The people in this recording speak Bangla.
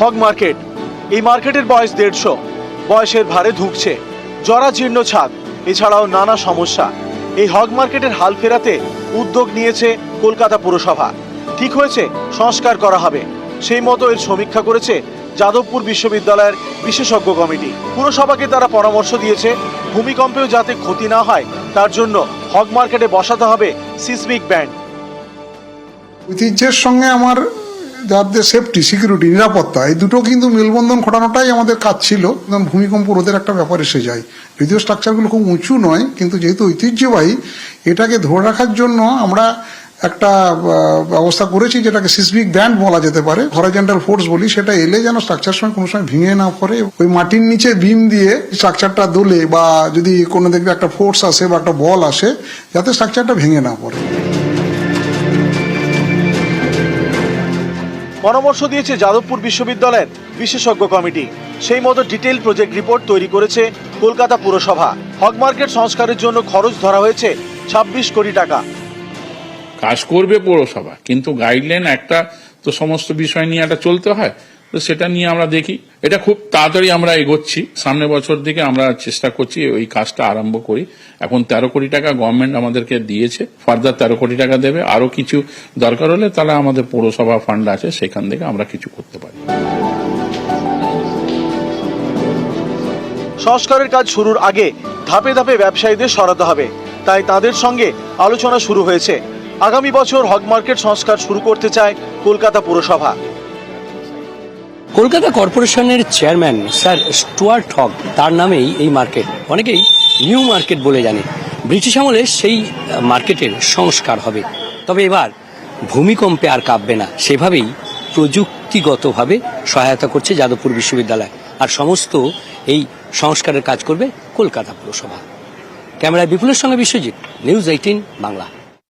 Hog market. এই মার্কেটের বয়স দেড়শো। বয়সের ভারে ধুঁকছে। জরাজীর্ণ ছাদ, এছাড়াও নানা সমস্যা। এই হগ মার্কেটের হাল ফেরাতে উদ্যোগ নিয়েছে কলকাতা পুরসভা। ঠিক হয়েছে, সংস্কার করা হবে। সেই মতো এর সমীক্ষা করেছে যাদবপুর বিশ্ববিদ্যালয়ের বিশেষজ্ঞ কমিটি। পুরসভাকে তারা পরামর্শ দিয়েছে, ভূমিকম্পেও যাতে ক্ষতি না হয়, তার জন্য হগ মার্কেটে বসাতে হবে সিসমিক ব্যান্ড। ঐতিহ্যের সঙ্গে আমার যাদের সেফটি সিকিউরিটি নিরাপত্তা, এই দুটো কিন্তু মেলবন্ধন ঘটানোটাই আমাদের কাজ ছিল। ভূমিকম্প রোধের একটা ব্যাপার এসে যায়। যদিও স্ট্রাকচারগুলো খুব উঁচু নয়, কিন্তু যেহেতু ঐতিহ্যবাহী, এটাকে ধরে রাখার জন্য আমরা একটা ব্যবস্থা করেছি যেটাকে সিসমিক ব্যান্ড বলা যেতে পারে হরাইজেন্টাল ফোর্স বলি, সেটা এলে যেন স্ট্রাকচার সময় কোনো সময় ভেঙে না পড়ে। ওই মাটির নিচে বিম দিয়ে স্ট্রাকচারটা দোলে বা যদি কোনো দেখবে একটা ফোর্স আসে বা একটা বল আসে, যাতে স্ট্রাকচারটা ভেঙে না পড়ে। পরামর্শ দিয়েছে যাদবপুর বিশ্ববিদ্যালয়ের বিশেষজ্ঞ কমিটি। সেই মতো ডিটেল প্রজেক্ট রিপোর্ট তৈরি করেছে কলকাতা পুরসভা। হকমার্কেট সংস্কারের জন্য খরচ ধরা হয়েছে ছাব্বিশ কোটি টাকা। কাজ করবে পৌরসভা, কিন্তু গাইডলাইন একটা তো সমস্ত বিষয় নিয়ে একটা চলতে হয়। তো সেটা নিয়ে আমরা দেখি। এটা খুব তাড়াতাড়ি আমরা এগোচ্ছি। সামনের বছর দিকে আমরা চেষ্টা করছি ওই কাজটা আরম্ভ করি। এখন তেরো কোটি টাকা গভর্নমেন্ট আমাদেরকে দিয়েছে। ফার্দার তেরো কোটি টাকা দেবে। আরও কিছু দরকার হলে তাহলে আমাদের পৌরসভা ফান্ড আছে, সেখান থেকে আমরা কিছু করতে পারি। সংস্কারের কাজ শুরুর আগে ধাপে ধাপে ব্যবসায়ীদের সরাতে হবে। তাই তাদের সঙ্গে আলোচনা শুরু হয়েছে। আগামী বছর হক মার্কেট সংস্কার শুরু করতে চায় কলকাতা পুরসভা। কলকাতা কর্পোরেশনের চেয়ারম্যান স্যার স্টুয়ার্ট হক, তার নামেই এই মার্কেট। অনেকেই নিউ মার্কেট বলে জানে। ব্রিটিশ আমলে সেই মার্কেটের সংস্কার হবে। তবে এবার ভূমিকম্পে আর কাঁপবে না। সেভাবেই প্রযুক্তিগতভাবে সহায়তা করছে যাদবপুর বিশ্ববিদ্যালয়। আর সমস্ত এই সংস্কারের কাজ করবে কলকাতা পুরসভা। ক্যামেরায় বিপুলের সঙ্গে বিশ্বজিৎ, নিউজ এইটিন বাংলা।